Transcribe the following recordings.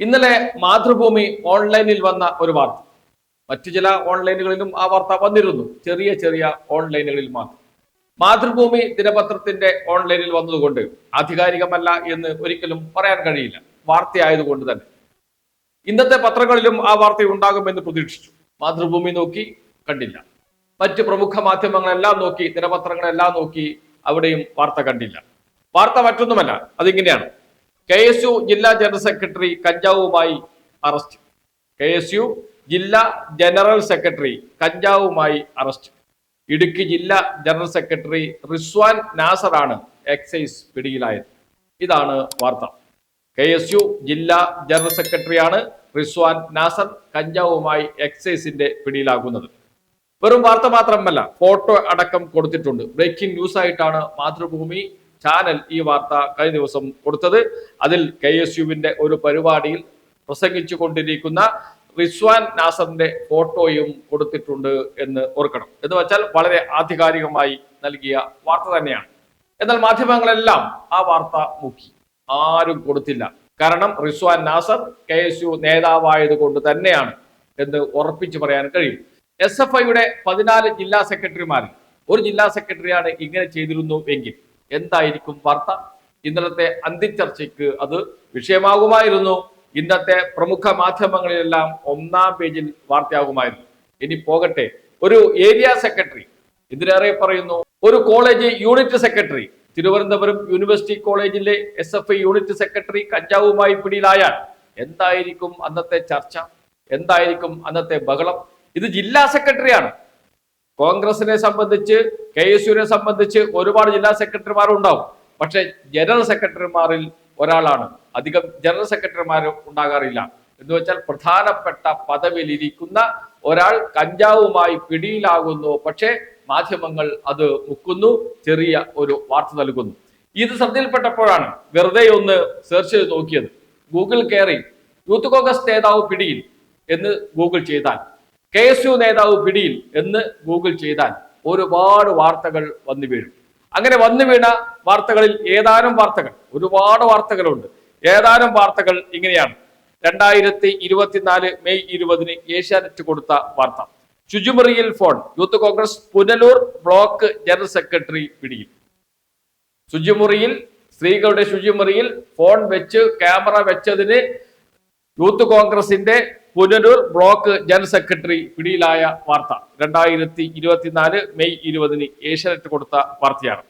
ഇന്നലെ മാതൃഭൂമി ഓൺലൈനിൽ വന്ന ഒരു വാർത്ത. മറ്റു ചില ഓൺലൈനുകളിലും ആ വാർത്ത വന്നിരുന്നു. ചെറിയ ചെറിയ ഓൺലൈനുകളിൽ മാത്രം. മാതൃഭൂമി ദിനപത്രത്തിന്റെ ഓൺലൈനിൽ വന്നതുകൊണ്ട് ആധികാരികമല്ല എന്ന് ഒരിക്കലും പറയാൻ കഴിയില്ല. വാർത്തയായതുകൊണ്ട് തന്നെ. ഇന്നത്തെ പത്രങ്ങളിലും ആ വാർത്ത ഉണ്ടാകുമെന്ന് പ്രതീക്ഷിച്ചു. മാതൃഭൂമി നോക്കി കണ്ടില്ല. മറ്റ് പ്രമുഖ മാധ്യമങ്ങളെല്ലാം നോക്കി ദിനപത്രങ്ങളെല്ലാം നോക്കി അവിടെയും വാർത്ത കണ്ടില്ല. വാർത്ത മറ്റൊന്നുമല്ല അതിങ്ങനെയാണ്. കെ എസ് യു ജില്ലാ ജനറൽ സെക്രട്ടറി കഞ്ചാവുമായി അറസ്റ്റ്. കെ എസ് യു ജില്ലാ ജനറൽ സെക്രട്ടറി കഞ്ചാവുമായി അറസ്റ്റ്. ഇടുക്കി ജില്ലാ general secretary Rizwan Nasar excise പിടിയിലായത്. ഇതാണ് വാർത്ത. കെ എസ് യു ജില്ലാ ജനറൽ സെക്രട്ടറിയാണ് റിസ്വാൻ നാസർ കഞ്ചാവുമായി എക്സൈസിന്റെ പിടിയിലാകുന്നത്. വെറും വാർത്ത മാത്രമല്ല ഫോട്ടോ അടക്കം കൊടുത്തിട്ടുണ്ട്. ബ്രേക്കിംഗ് ന്യൂസ് ആയിട്ടാണ് മാതൃഭൂമി ചാനൽ ഈ വാർത്ത കഴിഞ്ഞ ദിവസം കൊടുത്തത്. അതിൽ കെ എസ് യുവിന്റെ ഒരു പരിപാടിയിൽ പ്രസംഗിച്ചു കൊണ്ടിരിക്കുന്ന റിസ്വാൻ നാസറിന്റെ ഫോട്ടോയും കൊടുത്തിട്ടുണ്ട് എന്ന് ഓർക്കണം. എന്ന് വെച്ചാൽ വളരെ ആധികാരികമായി നൽകിയ വാർത്ത തന്നെയാണ്. എന്നാൽ മാധ്യമങ്ങളെല്ലാം ആ വാർത്ത മുക്കി. ആരും കൊടുത്തില്ല. കാരണം Rizwan Nasar K S U നേതാവായത് കൊണ്ട് തന്നെയാണ് എന്ന് ഉറപ്പിച്ചു പറയാൻ കഴിയും. എസ് എഫ് ഐയുടെ പതിനാല് ജില്ലാ സെക്രട്ടറിമാരിൽ ഒരു ജില്ലാ സെക്രട്ടറിയാണ് ഇങ്ങനെ ചെയ്തിരുന്നു എങ്കിൽ എന്തായിരിക്കും വാർത്ത? ഇന്നലത്തെ അന്തിച്ചർച്ചയ്ക്ക് അത് വിഷയമാകുമായിരുന്നു. ഇന്നത്തെ പ്രമുഖ മാധ്യമങ്ങളിലെല്ലാം ഒന്നാം പേജിൽ വാർത്തയാകുമായിരുന്നു. ഇനി പോകട്ടെ. ഒരു ഏരിയ സെക്രട്ടറി ഇതിലേറെ പറയുന്നു ഒരു college unit secretary Thiruvananthapuram university കോളേജിലെ S F I unit secretary കഞ്ചാവുമായി പിടിയിലായാൽ എന്തായിരിക്കും അന്നത്തെ ചർച്ച? എന്തായിരിക്കും അന്നത്തെ ബഹളം? ഇത് ജില്ലാ സെക്രട്ടറിയാണ്. കോൺഗ്രസിനെ സംബന്ധിച്ച് കെ എസ് യുവിനെ സംബന്ധിച്ച് ഒരുപാട് ജില്ലാ സെക്രട്ടറിമാർ ഉണ്ടാവും. പക്ഷേ ജനറൽ സെക്രട്ടറിമാരിൽ ഒരാളാണ്. അധികം ജനറൽ സെക്രട്ടറിമാർ ഉണ്ടാകാറില്ല. എന്ന് വെച്ചാൽ പ്രധാനപ്പെട്ട പദവിയിലിരിക്കുന്ന ഒരാൾ കഞ്ചാവുമായി പിടിയിലാകുന്നു. പക്ഷേ മാധ്യമങ്ങൾ അത് മുക്കുന്നു ചെറിയ ഒരു വാർത്ത നൽകുന്നു. ഇത് ശ്രദ്ധയിൽപ്പെട്ടപ്പോഴാണ് വെറുതെ ഒന്ന് സെർച്ച് ചെയ്ത് നോക്കിയത്. ഗൂഗിൾ കയറി യൂത്ത് കോൺഗ്രസ് നേതാവ് പിടിയിൽ എന്ന് ഗൂഗിൾ ചെയ്താൽ കെ എസ് യു നേതാവ് പിടിയിൽ എന്ന് ഗൂഗിൾ ചെയ്താൽ ഒരുപാട് വാർത്തകൾ വന്നു വീഴും. അങ്ങനെ വന്നു വീണ വാർത്തകളിൽ ഏതാനും വാർത്തകൾ ഒരുപാട് വാർത്തകളുണ്ട്. ഏതാനും വാർത്തകൾ ഇങ്ങനെയാണ്. രണ്ടായിരത്തി ഇരുപത്തിനാല് മെയ് ഇരുപതിന് ഏഷ്യാനെറ്റ് കൊടുത്ത വാർത്ത. ശുചിമുറിയിൽ phone Youth Congress Punalur block general secretary പിടിയിൽ. ശുചിമുറിയിൽ സ്ത്രീകളുടെ ശുചിമുറിയിൽ ഫോൺ വെച്ച് ക്യാമറ വെച്ചതിന് യൂത്ത് കോൺഗ്രസിന്റെ പുനലൂർ ബ്ലോക്ക് ജനറൽ സെക്രട്ടറി പിടിയിലായ വാർത്ത. രണ്ടായിരത്തി ഇരുപത്തിനാല് മെയ് ഇരുപതിന് ഏഷ്യാനെറ്റ് കൊടുത്ത വാർത്തയാണ്.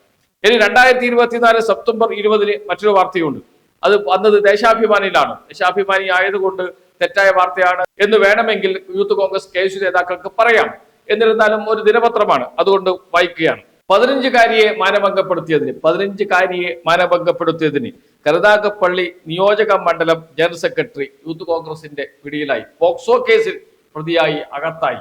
ഇനി രണ്ടായിരത്തി ഇരുപത്തിനാല് സെപ്റ്റംബർ ഇരുപതിന് മറ്റൊരു വാർത്തയുണ്ട്. അത് വന്നത് ദേശാഭിമാനിയിലാണ്. ദേശാഭിമാനി ആയതുകൊണ്ട് തെറ്റായ വാർത്തയാണ് എന്ന് വേണമെങ്കിൽ യൂത്ത് കോൺഗ്രസ് കെ എസ് നേതാക്കൾക്ക് പറയാം. എന്നിരുന്നാലും ഒരു ദിനപത്രമാണ്. അതുകൊണ്ട് വായിക്കുകയാണ്. പതിനഞ്ചുകാരിയെ മാനഭംഗപ്പെടുത്തിയതിന് പതിനഞ്ചുകാരിയെ മാനഭംഗപ്പെടുത്തിയതിന് കരുതാകപ്പള്ളി നിയോജക മണ്ഡലം ജനറൽ സെക്രട്ടറി യൂത്ത് കോൺഗ്രസിന്റെ പിടിയിലായി. പോക്സോ കേസിൽ പ്രതിയായി അകത്തായി.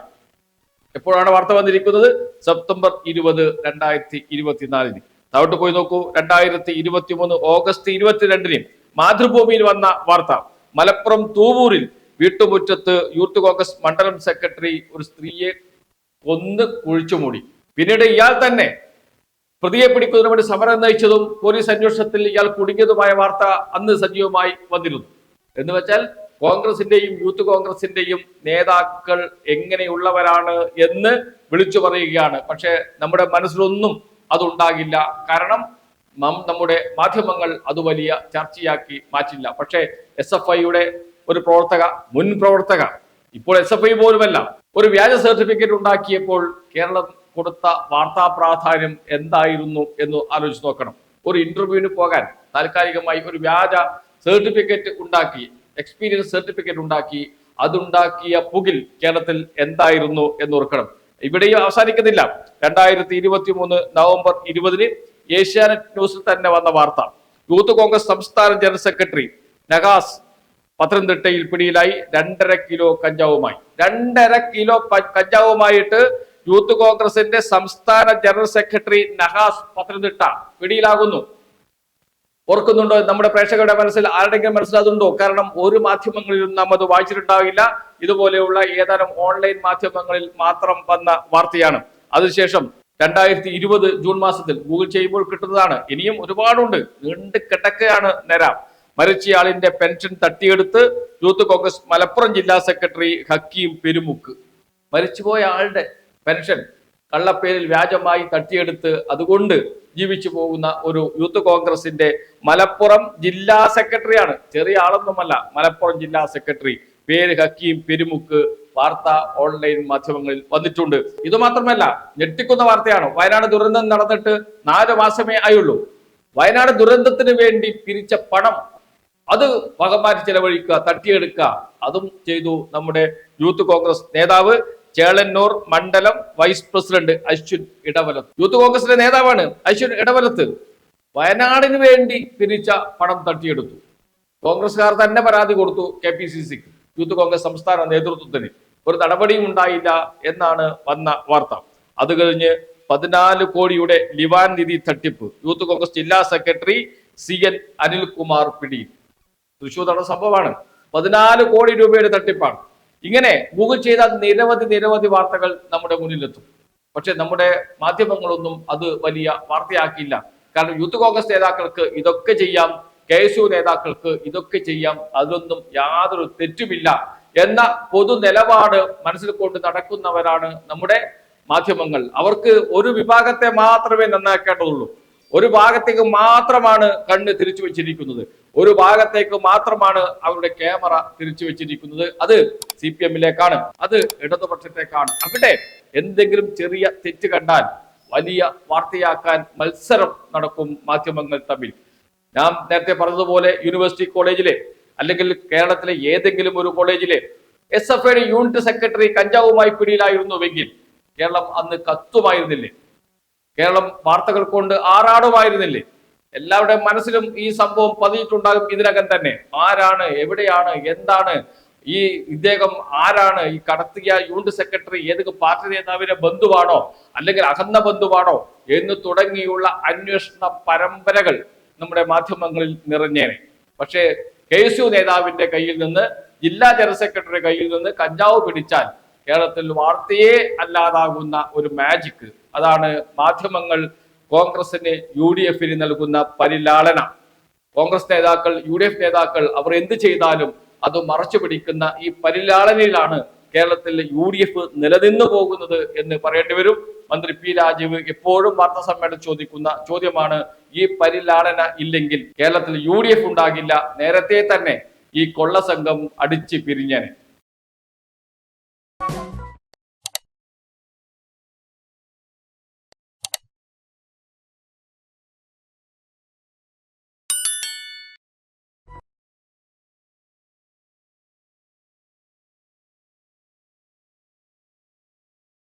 എപ്പോഴാണ് വാർത്ത വന്നിരിക്കുന്നത്? സെപ്റ്റംബർ ഇരുപത് രണ്ടായിരത്തി ഇരുപത്തിനാലിന് താഴോട്ട് പോയി നോക്കൂ. രണ്ടായിരത്തി ഇരുപത്തി മൂന്ന് ഓഗസ്റ്റ് ഇരുപത്തിരണ്ടിന് മാതൃഭൂമിയിൽ വന്ന വാർത്ത. മലപ്പുറം തൂവൂരിൽ വീട്ടുമുറ്റത്ത് യൂത്ത് കോൺഗ്രസ് മണ്ഡലം സെക്രട്ടറി ഒരു സ്ത്രീയെ കൊന്ന് കുഴിച്ചുമൂടി. പിന്നീട് ഇയാൾ തന്നെ പ്രതിയെ പിടിക്കുന്നതിന് വേണ്ടി സമരം നയിച്ചതും പോലീസ് അന്വേഷണത്തിൽ ഇയാൾ കുടുങ്ങിയതുമായ വാർത്ത അന്ന് സജീവമായി വന്നിരുന്നു. എന്ന് വെച്ചാൽ കോൺഗ്രസിന്റെയും യൂത്ത് കോൺഗ്രസിന്റെയും നേതാക്കൾ എങ്ങനെയുള്ളവരാണ് എന്ന് വിളിച്ചു പറയുകയാണ്. പക്ഷെ നമ്മുടെ മനസ്സിലൊന്നും അതുണ്ടാകില്ല. കാരണം നമ്മുടെ മാധ്യമങ്ങൾ അത് വലിയ ചർച്ചയാക്കി മാറ്റില്ല. പക്ഷേ എസ് എഫ് ഐയുടെ ഒരു പ്രവർത്തക മുൻ പ്രവർത്തക ഇപ്പോൾ എസ് എഫ് ഐ പോലുമല്ല ഒരു വ്യാജ സർട്ടിഫിക്കറ്റ് ഉണ്ടാക്കിയപ്പോൾ കേരളം കൊടുത്ത വാർത്താ പ്രാധാന്യം എന്തായിരുന്നു എന്ന് ആലോചിച്ച് നോക്കണം. ഒരു ഇന്റർവ്യൂവിന് പോകാൻ താൽക്കാലികമായി ഒരു വ്യാജ സർട്ടിഫിക്കറ്റ് ഉണ്ടാക്കി എക്സ്പീരിയൻസ് സർട്ടിഫിക്കറ്റ് ഉണ്ടാക്കി അതുണ്ടാക്കിയ പുകിൽ കേരളത്തിൽ എന്തായിരുന്നു എന്ന് ഓർക്കണം. ഇവിടെയും അവസാനിക്കുന്നില്ല. രണ്ടായിരത്തി ഇരുപത്തി മൂന്ന് നവംബർ ഇരുപതിന് ഏഷ്യാനെറ്റ് ന്യൂസിൽ തന്നെ വന്ന വാർത്ത. യൂത്ത് കോൺഗ്രസ് സംസ്ഥാന ജനറൽ സെക്രട്ടറി നഗാസ് പത്തനംതിട്ടയിൽ പിടിയിലായി. രണ്ടര കിലോ കഞ്ചാവുമായി. രണ്ടര കിലോ കഞ്ചാവുമായിട്ട് യൂത്ത് കോൺഗ്രസിന്റെ സംസ്ഥാന ജനറൽ സെക്രട്ടറി നഹാസ് പത്തനംതിട്ട പിടിയിലാകുന്നു. ഓർക്കുന്നുണ്ടോ? നമ്മുടെ പ്രേക്ഷകരുടെ മനസ്സിൽ ആരുടെങ്കിലും മനസ്സിൽ അതുണ്ടോ കാരണം ഒരു മാധ്യമങ്ങളിലും നാം അത് വായിച്ചിട്ടുണ്ടാവില്ല ഇതുപോലെയുള്ള ഏതാനും ഓൺലൈൻ മാധ്യമങ്ങളിൽ മാത്രം വന്ന വാർത്തയാണ്. അതിനുശേഷം രണ്ടായിരത്തി ഇരുപത് ജൂൺ മാസത്തിൽ ഗൂഗിൾ ചെയ്യുമ്പോൾ കിട്ടുന്നതാണ്. ഇനിയും ഒരുപാടുണ്ട്. നീണ്ട് കിടക്കുകയാണ് നേരം. മരിച്ചയാളിന്റെ പെൻഷൻ തട്ടിയെടുത്ത് യൂത്ത് കോൺഗ്രസ് മലപ്പുറം ജില്ലാ സെക്രട്ടറി ഹക്കീം പെരുമുക്ക്. മരിച്ചുപോയ ആളുടെ പെൻഷൻ കള്ളപ്പേരിൽ വ്യാജമായി തട്ടിയെടുത്ത് അതുകൊണ്ട് ജീവിച്ചു പോകുന്ന ഒരു യൂത്ത് കോൺഗ്രസിന്റെ മലപ്പുറം ജില്ലാ സെക്രട്ടറിയാണ്. ചെറിയ ആളൊന്നുമല്ല മലപ്പുറം ജില്ലാ സെക്രട്ടറി. പേര് ഹക്കീം പെരുമുക്ക് വാർത്ത ഓൺലൈൻ മാധ്യമങ്ങളിൽ വന്നിട്ടുണ്ട്. ഇത് മാത്രമല്ല ഞെട്ടിക്കുന്ന വാർത്തയാണ്. വയനാട് ദുരന്തം നടന്നിട്ട് നാല് മാസമേ ആയുള്ളൂ. വയനാട് ദുരന്തത്തിന് വേണ്ടി പിരിച്ച പണം അത് വകമാറ്റി ചെലവഴിക്കുക തട്ടിയെടുക്കുക. അതും ചെയ്തു നമ്മുടെ യൂത്ത് കോൺഗ്രസ് നേതാവ് ചേളന്നൂർ മണ്ഡലം vice president Ashwin Edavalath. Youth കോൺഗ്രസിന്റെ നേതാവാണ് അശ്വിൻ ഇടവലത്ത്. വയനാടിന് വേണ്ടി പിരിച്ച പണം തട്ടിയെടുത്തു. കോൺഗ്രസ്സുകാർ തന്നെ പരാതി കൊടുത്തു കെ പി സി സിക്ക്. യൂത്ത് കോൺഗ്രസ് സംസ്ഥാന നേതൃത്വത്തിന് ഒരു നടപടിയും ഉണ്ടായില്ല എന്നാണ് വന്ന വാർത്ത. അത് കഴിഞ്ഞ് പതിനാല് കോടിയുടെ ലിവാൻ നിധി തട്ടിപ്പ് യൂത്ത് കോൺഗ്രസ് ജില്ലാ സെക്രട്ടറി സി എൻ അനിൽകുമാർ പിടിയിൽ. തൃശൂർ നടന്ന സംഭവമാണ്. പതിനാല് കോടി രൂപയുടെ തട്ടിപ്പാണ്. ഇങ്ങനെ ഗൂഗിൾ ചെയ്ത നിരവധി നിരവധി വാർത്തകൾ നമ്മുടെ മുന്നിലെത്തും. പക്ഷെ നമ്മുടെ മാധ്യമങ്ങളൊന്നും അത് വലിയ വാർത്തയാക്കിയില്ല. കാരണം യൂത്ത് കോൺഗ്രസ് നേതാക്കൾക്ക് ഇതൊക്കെ ചെയ്യാം കെ എസ് യു നേതാക്കൾക്ക് ഇതൊക്കെ ചെയ്യാം അതിലൊന്നും യാതൊരു തെറ്റുമില്ല എന്ന പൊതു നിലപാട് മനസ്സിൽ കൊണ്ട് നടക്കുന്നവരാണ് നമ്മുടെ മാധ്യമങ്ങൾ. അവർക്ക് ഒരു വിഭാഗത്തെ മാത്രമേ നന്നാക്കേണ്ടതുള്ളൂ ഒരു ഭാഗത്തേക്ക് മാത്രമാണ് കണ്ണ് തിരിച്ചു വെച്ചിരിക്കുന്നത്. ഒരു ഭാഗത്തേക്ക് മാത്രമാണ് അവരുടെ ക്യാമറ തിരിച്ചു വെച്ചിരിക്കുന്നത്. അത് സി പി എമ്മിലേക്കാണ്. അത് ഇടതുപക്ഷത്തേക്കാണ്. അവിടെ എന്തെങ്കിലും ചെറിയ തെറ്റ് കണ്ടാൽ വലിയ വാർത്തയാക്കാൻ മത്സരം നടക്കും മാധ്യമങ്ങൾ തമ്മിൽ. ഞാൻ നേരത്തെ പറഞ്ഞതുപോലെ യൂണിവേഴ്സിറ്റി കോളേജിലെ അല്ലെങ്കിൽ കേരളത്തിലെ ഏതെങ്കിലും ഒരു കോളേജിലെ എസ് എഫ് ഐയുടെ യൂണിറ്റ് സെക്രട്ടറി കഞ്ചാവുമായി പിടിയിലായിരുന്നുവെങ്കിൽ കേരളം അന്ന് കത്തുമായിരുന്നില്ലേ? കേരളം വാർത്തകൾ കൊണ്ട് ആറാടുമായിരുന്നില്ലേ? എല്ലാവരുടെയും മനസ്സിലും ഈ സംഭവം പതിയിട്ടുണ്ടാകും ഇതിനകം തന്നെ. ആരാണ് എവിടെയാണ് എന്താണ്? ഈ ഇദ്ദേഹം ആരാണ്? ഈ കടത്തിയ യൂണിറ്റ് സെക്രട്ടറി ഏതൊക്കെ പാർട്ടി നേതാവിന്റെ ബന്ധുവാണോ? അല്ലെങ്കിൽ അകന്ന ബന്ധുവാണോ? എന്ന് തുടങ്ങിയുള്ള അന്വേഷണ പരമ്പരകൾ നമ്മുടെ മാധ്യമങ്ങളിൽ നിറഞ്ഞേനെ. പക്ഷേ കെ എസ് യു നേതാവിന്റെ കയ്യിൽ നിന്ന് ജില്ലാ ജനറൽ സെക്രട്ടറി കയ്യിൽ നിന്ന് കഞ്ചാവ് പിടിച്ചാൽ കേരളത്തിൽ വാർത്തയെ അല്ലാതാകുന്ന ഒരു മാജിക് അതാണ് മാധ്യമങ്ങൾ കോൺഗ്രസിന് യു ഡി എഫിന് നൽകുന്ന പരിലാളന. കോൺഗ്രസ് നേതാക്കൾ യു ഡി എഫ് നേതാക്കൾ അവർ എന്ത് ചെയ്താലും അത് മറച്ചു പിടിക്കുന്ന ഈ പരിലാളനയിലാണ് കേരളത്തിൽ യു ഡി എഫ് നിലനിന്നു പോകുന്നത് എന്ന് പറയേണ്ടി വരും. മന്ത്രി പി രാജീവ് എപ്പോഴും വാർത്താ സമ്മേളനം ചോദിക്കുന്ന ചോദ്യമാണ് ഈ പരിലാളന ഇല്ലെങ്കിൽ കേരളത്തിൽ യു ഡി എഫ് ഉണ്ടാകില്ല. നേരത്തെ തന്നെ ഈ കൊള്ള സംഘം അടിച്ച് പിരിഞ്ഞേനെ.